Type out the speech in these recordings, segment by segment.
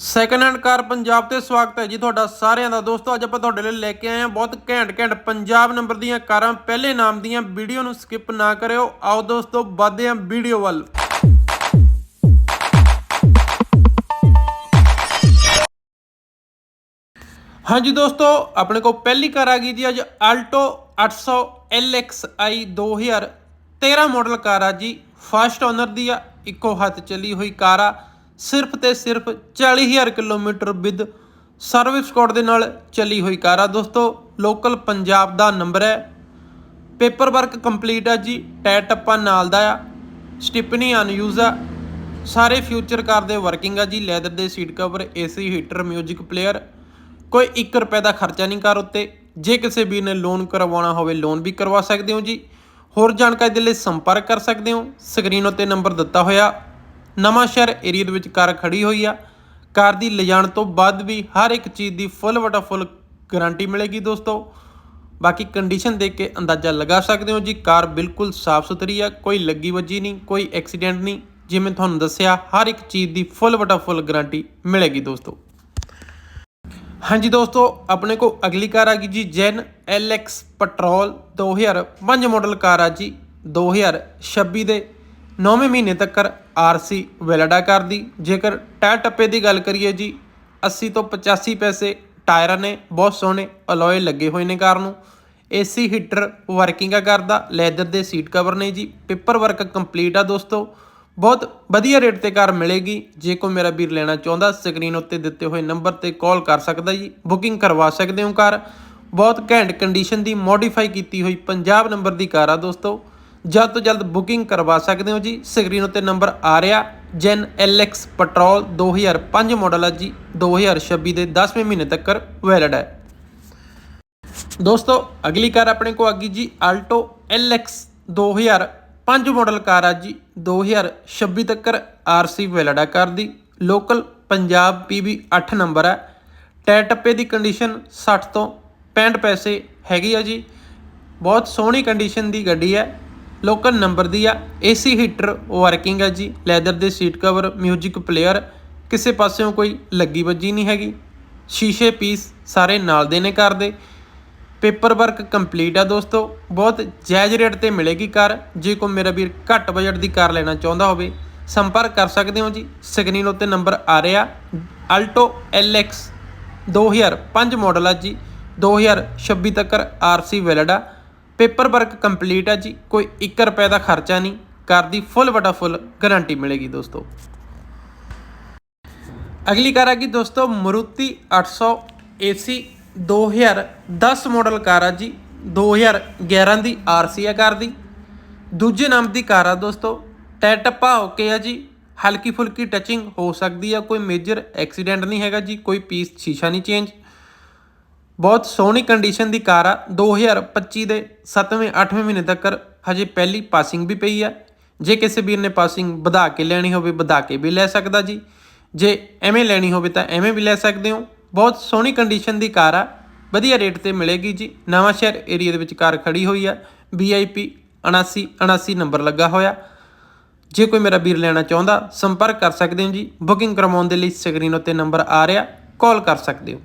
Second hand car Punjab ਤੇ ਸਵਾਗਤ ਹੈ ਜੀ ਤੁਹਾਡਾ ਸਾਰਿਆਂ ਦਾ। ਦੋਸਤੋ, ਅੱਜ ਆਪਾਂ ਤੁਹਾਡੇ ਲਈ ਲੈ ਕੇ ਆਏ ਹਾਂ ਬਹੁਤ ਘੈਂਟ ਘੈਂਟ ਪੰਜਾਬ ਨੰਬਰ ਦੀਆਂ ਕਾਰਾਂ। ਪਹਿਲੇ ਨਾਮ ਦੀਆਂ ਵੀਡੀਓ ਨੂੰ ਸਕਿਪ ਨਾ ਕਰਿਓ। ਆਓ ਦੋਸਤੋ, ਵੱਧਦੇ ਹਾਂ ਵੀਡੀਓ ਵੱਲ। ਹਾਂਜੀ ਦੋਸਤੋ, ਆਪਣੇ ਕੋਲ ਪਹਿਲੀ ਕਾਰ ਆ ਗਈ ਜੀ ਅੱਜ ਆਲਟੋ 800 LXi 2013 ਮਾਡਲ ਕਾਰ ਆ ਜੀ। ਫਸਟ ਓਨਰ ਦੀ ਆ, ਇੱਕੋ ਹੱਥ ਚੱਲੀ ਹੋਈ ਕਾਰ ਆ। ਸਿਰਫ ਤੇ ਸਿਰਫ 40000 ਕਿਲੋਮੀਟਰ ਵਿਦ ਸਰਵਿਸ ਕੋਡ ਦੇ ਨਾਲ ਚੱਲੀ ਹੋਈ ਕਾਰ ਆ। ਦੋਸਤੋ ਲੋਕਲ ਪੰਜਾਬ ਦਾ ਨੰਬਰ ਹੈ। ਪੇਪਰ ਵਰਕ ਕੰਪਲੀਟ ਆ ਜੀ, ਟਾਇਰ ਟੱਪਾ ਨਾਲ ਦਾ ਆ। ਸਟਿਪਨੀ ਅਨਯੂਜ਼ ਆ। ਸਾਰੇ ਫਿਊਚਰ ਕਾਰ ਦੇ ਵਰਕਿੰਗ ਆ ਜੀ ਲੈਦਰ ਦੇ seat cover AC heater 뮤직 player ਕੋਈ 1 ਰੁਪਏ ਦਾ ਖਰਚਾ ਨਹੀਂ ਕਾਰ ਉੱਤੇ। ਜੇ ਕਿਸੇ ਵੀਰ ਨੇ ਲੋਨ ਕਰਵਾਉਣਾ ਹੋਵੇ ਲੋਨ ਵੀ ਕਰਵਾ ਸਕਦੇ ਹੋ ਜੀ। ਹੋਰ ਜਾਣਕਾਰੀ ਦੇ ਲਈ ਸੰਪਰਕ ਕਰ ਸਕਦੇ ਹੋ। ਸਕਰੀਨ ਉੱਤੇ ਨੰਬਰ ਦਿੱਤਾ ਹੋਇਆ। ਨਵਾਂ ਸ਼ਹਿਰ ਏਰੀਆ ਦੇ ਵਿੱਚ ਕਾਰ ਖੜੀ ਹੋਈ ਆ। ਕਾਰ ਦੀ ਲਿਜਾਣ ਤੋਂ ਬਾਅਦ ਵੀ ਹਰ ਇੱਕ ਚੀਜ਼ ਦੀ ਫੁੱਲ ਵਟਾ ਫੁੱਲ ਗਾਰੰਟੀ ਮਿਲੇਗੀ ਦੋਸਤੋ। ਬਾਕੀ ਕੰਡੀਸ਼ਨ ਦੇਖ ਕੇ ਅੰਦਾਜ਼ਾ ਲਗਾ ਸਕਦੇ ਹੋ ਜੀ, ਕਾਰ ਬਿਲਕੁਲ ਸਾਫ਼ ਸੁਥਰੀ ਆ, ਕੋਈ ਲੱਗੀ ਵੱਜੀ ਨਹੀਂ, ਕੋਈ ਐਕਸੀਡੈਂਟ ਨਹੀਂ। ਜਿਵੇਂ ਤੁਹਾਨੂੰ ਦੱਸਿਆ, ਹਰ ਇੱਕ ਚੀਜ਼ ਦੀ ਫੁੱਲ ਵਟਾ ਫੁੱਲ ਗਾਰੰਟੀ ਮਿਲੇਗੀ ਦੋਸਤੋ। ਹਾਂਜੀ ਦੋਸਤੋ, ਆਪਣੇ ਕੋ ਅਗਲੀ ਕਾਰ ਆ ਗਈ ਜੀ, Zen LX petrol 2005 model car ਆ ਜੀ 2026 ਦੇ 9ਵੇਂ ਮਹੀਨੇ ਤੱਕ RC ਵੈਲਡਾ ਕਾਰ ਦੀ। ਜੇਕਰ ਟਾਇਰ ਟੱਪੇ ਦੀ ਗੱਲ ਕਰੀਏ ਜੀ 80 ਤੋਂ 85 ਪੈਸੇ ਟਾਇਰਾਂ ਨੇ, ਬਹੁਤ ਸੋਹਣੇ ਅਲੋਏ ਲੱਗੇ ਹੋਏ ਨੇ ਕਾਰ ਨੂੰ। AC ਹੀਟਰ ਵਰਕਿੰਗ ਆ ਕਰਦਾ ਲੈਦਰ ਦੇ ਸੀਟ ਕਵਰ ਨੇ ਜੀ, ਪੇਪਰ ਵਰਕ ਕੰਪਲੀਟ ਆ ਦੋਸਤੋ। ਬਹੁਤ ਵਧੀਆ ਰੇਟ ਤੇ ਕਾਰ ਮਿਲੇਗੀ। ਜੇ ਕੋਈ ਮੇਰਾ ਵੀਰ ਲੈਣਾ ਚਾਹੁੰਦਾ, ਸਕਰੀਨ ਉੱਤੇ ਦਿੱਤੇ ਹੋਏ ਨੰਬਰ ਤੇ ਕਾਲ ਕਰ ਸਕਦਾ ਜੀ। ਬੁਕਿੰਗ ਕਰਵਾ ਸਕਦੇ ਹੋ ਕਾਰ। ਬਹੁਤ ਘੈਂਟ ਕੰਡੀਸ਼ਨ ਦੀ ਮੋਡੀਫਾਈ ਕੀਤੀ ਹੋਈ ਪੰਜਾਬ ਨੰਬਰ ਦੀ ਕਾਰ ਆ ਦੋਸਤੋ। ਜਲਦ ਤੋਂ ਜਲਦ ਬੁਕਿੰਗ ਕਰਵਾ ਸਕਦੇ ਹੋ ਜੀ। ਸਕਰੀਨ ਉੱਤੇ ਨੰਬਰ ਆ ਰਿਹਾ, ਜੈਨ LX ਪੈਟਰੋਲ 2005 ਮਾਡਲ ਆ ਜੀ। 2026 ਦੇ 10ਵੇਂ ਮਹੀਨੇ ਤੱਕ ਵੈਲਿਡ ਹੈ। ਦੋਸਤੋ, ਅਗਲੀ ਕਾਰ ਆਪਣੇ ਕੋ ਆ ਗਈ ਜੀ, ਆਲਟੋ LX 2005 ਮਾਡਲ ਕਾਰ ਆ ਜੀ। 2026 ਤੱਕ ਆਰਸੀ ਵੈਲਿਡਾ ਕਾਰ ਦੀ। ਲੋਕਲ ਪੰਜਾਬ PB 8 ਨੰਬਰ ਹੈ ਟਾਇਰ ਟੱਪੇ ਦੀ ਕੰਡੀਸ਼ਨ 60 ਤੋਂ 65 ਪੈਸੇ ਹੈਗੀ ਆ ਜੀ। ਬਹੁਤ ਸੋਹਣੀ ਕੰਡੀਸ਼ਨ ਦੀ ਗੱਡੀ ਹੈ। ਲੋਕਲ ਨੰਬਰ ਦੀ ਆ। ਏਸੀ ਹੀਟਰ ਵਰਕਿੰਗ ਆ ਜੀ। ਲੈਦਰ ਦੇ ਸੀਟ ਕਵਰ, 뮤직 ਪਲੇਅਰ, ਕਿਸੇ ਪਾਸਿਓਂ ਕੋਈ ਲੱਗੀ ਵੱਜੀ ਨਹੀਂ ਹੈਗੀ। ਸ਼ੀਸ਼ੇ, ਪੀਸ ਸਾਰੇ ਨਾਲ ਦੇ ਨੇ ਕਾਰ ਦੇ। ਪੇਪਰ ਵਰਕ ਕੰਪਲੀਟ ਆ ਦੋਸਤੋ। ਬਹੁਤ ਜਾਇਜ਼ ਰੇਟ ਤੇ ਮਿਲੇਗੀ ਕਾਰ। ਜੇ ਕੋਈ ਮੇਰਾ ਵੀਰ ਘੱਟ ਬਜਟ ਦੀ ਕਾਰ ਲੈਣਾ ਚਾਹੁੰਦਾ ਹੋਵੇ, ਸੰਪਰਕ ਕਰ ਸਕਦੇ ਹੋ ਜੀ। ਸਕਰੀਨ ਉੱਤੇ ਨੰਬਰ ਆ ਰਿਹਾ। ਆਲਟੋ LX 2005 ਮਾਡਲ ਆ ਜੀ। 2026 ਤੱਕ ਆਰਸੀ ਵੈਲਿਡ ਆ। ਪੇਪਰ ਵਰਕ ਕੰਪਲੀਟ ਆ ਜੀ, ਕੋਈ 1 ਰੁਪਏ ਦਾ ਖਰਚਾ ਨਹੀਂ ਕਾਰ ਦੀ ਫੁੱਲ ਵਟਾ ਫੁੱਲ ਗਾਰੰਟੀ ਮਿਲੇਗੀ ਦੋਸਤੋ। ਅਗਲੀ ਕਾਰ ਆ ਗਈ ਦੋਸਤੋ, ਮਰੂਤੀ 800 AC 2010 ਮਾਡਲ ਕਾਰ ਆ ਜੀ 2011 ਦੀ ਆਰਸੀ ਆ ਕਾਰ ਦੀ। ਦੂਜੇ ਨਾਮ ਦੀ ਕਾਰ ਆ ਦੋਸਤੋ, ਟਾਇਰ ਟੱਪਾ ਓਕੇ ਆ ਜੀ, ਹਲਕੀ ਫੁਲਕੀ ਟੱਚਿੰਗ ਹੋ ਸਕਦੀ ਆ, ਕੋਈ ਮੇਜਰ ਐਕਸੀਡੈਂਟ ਨਹੀਂ ਹੈਗਾ ਜੀ, ਕੋਈ ਪੀਸ ਸ਼ੀਸ਼ਾ ਨਹੀਂ ਚੇਂਜ ਬਹੁਤ ਸੋਹਣੀ ਕੰਡੀਸ਼ਨ ਦੀ ਕਾਰ ਆ। 2025 ਦੇ 7ਵੇਂ 8ਵੇਂ ਮਹੀਨੇ ਤੱਕ ਹਜੇ ਪਹਿਲੀ ਪਾਸਿੰਗ ਵੀ ਪਈ ਆ। ਜੇ ਕਿਸੇ ਵੀਰ ਨੇ ਪਾਸਿੰਗ ਵਧਾ ਕੇ ਲੈਣੀ ਹੋਵੇ, ਵਧਾ ਕੇ ਵੀ ਲੈ ਸਕਦਾ ਜੀ। ਜੇ ਐਵੇਂ ਲੈਣੀ ਹੋਵੇ ਤਾਂ ਐਵੇਂ ਵੀ ਲੈ ਸਕਦੇ ਹੋ। ਬਹੁਤ ਸੋਹਣੀ ਕੰਡੀਸ਼ਨ ਦੀ ਕਾਰ ਆ। ਵਧੀਆ ਰੇਟ ਤੇ ਮਿਲੇਗੀ ਜੀ। ਨਵਾਂ ਸ਼ਹਿਰ ਏਰੀਆ ਦੇ ਵਿੱਚ ਕਾਰ ਖੜੀ ਹੋਈ ਆ। VIP 79 79 ਨੰਬਰ ਲੱਗਾ ਹੋਇਆ। ਜੇ ਕੋਈ ਮੇਰਾ ਵੀਰ ਲੈਣਾ ਚਾਹੁੰਦਾ, ਸੰਪਰਕ ਕਰ ਸਕਦੇ ਹੋ ਜੀ। ਬੁਕਿੰਗ ਕਰਵਾਉਣ ਦੇ ਲਈ ਸਕਰੀਨ ਉੱਤੇ ਨੰਬਰ ਆ ਰਿਹਾ। ਕਾਲ ਕਰ ਸਕਦੇ ਹੋ।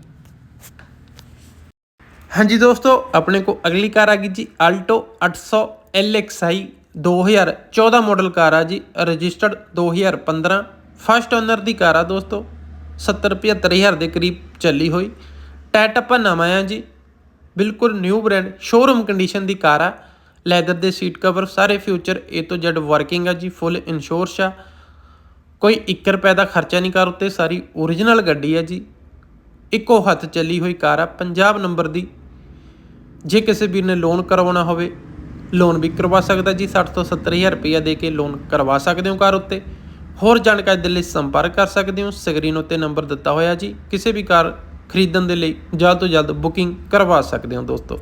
ਹਾਂਜੀ ਦੋਸਤੋ, ਆਪਣੇ ਕੋ ਅਗਲੀ ਕਾਰ ਆ ਗਈ ਜੀ ਆਲਟੋ 800 LXi 2014 ਮਾਡਲ ਕਾਰ ਆ ਜੀ ਰਜਿਸਟਰਡ 2015 ਫਸਟ ਓਨਰ ਦੀ ਕਾਰ ਆ ਦੋਸਤੋ 70 75000 ਦੇ ਕਰੀਬ ਚੱਲੀ ਹੋਈ। ਟਾਇਰ ਟੱਪਾ ਨਵਾਂ ਆ ਜੀ, ਬਿਲਕੁਲ ਨਿਊ ਬ੍ਰਾਂਡ ਸ਼ੋਰੂਮ ਕੰਡੀਸ਼ਨ ਦੀ ਕਾਰ ਆ। ਲੈਦਰ ਦੇ ਸੀਟ ਕਵਰ ਸਾਰੇ ਫਿਊਚਰ A ਤੋਂ Z ਵਰਕਿੰਗ ਆ ਜੀ ਫੁੱਲ ਇੰਸ਼ੋਰਸ ਆ। ਕੋਈ 1 ਰੁਪਏ ਦਾ ਖਰਚਾ ਨਹੀਂ ਕਰ ਉੱਤੇ, ਸਾਰੀ ਓਰੀਜਨਲ ਗੱਡੀ ਆ ਜੀ। ਇੱਕੋ ਹੱਥ ਚੱਲੀ ਹੋਈ ਕਾਰ ਆ, ਪੰਜਾਬ ਨੰਬਰ ਦੀ ਜੇ ਕਿਸੇ ਵੀਰ ਨੇ ਲੋਨ ਕਰਵਾਉਣਾ ਹੋਵੇ ਲੋਨ ਵੀ ਕਰਵਾ ਸਕਦਾ ਜੀ 60 ਤੋਂ 70000 ਰੁਪਇਆ ਦੇ ਕੇ ਲੋਨ ਕਰਵਾ ਸਕਦੇ ਹੋ ਕਾਰ ਉੱਤੇ। ਹੋਰ ਜਾਣਕਾਰੀ ਦੇ ਲਈ ਸੰਪਰਕ ਕਰ ਸਕਦੇ ਹੋ ਸਕਰੀਨ ਉੱਤੇ ਨੰਬਰ ਦਿੱਤਾ ਹੋਇਆ ਜੀ। ਕਿਸੇ ਵੀ ਕਾਰ ਖਰੀਦਣ ਦੇ ਲਈ ਜਲਦ ਤੋਂ ਜਲਦ ਬੁਕਿੰਗ ਕਰਵਾ ਸਕਦੇ ਹੋ ਦੋਸਤੋ।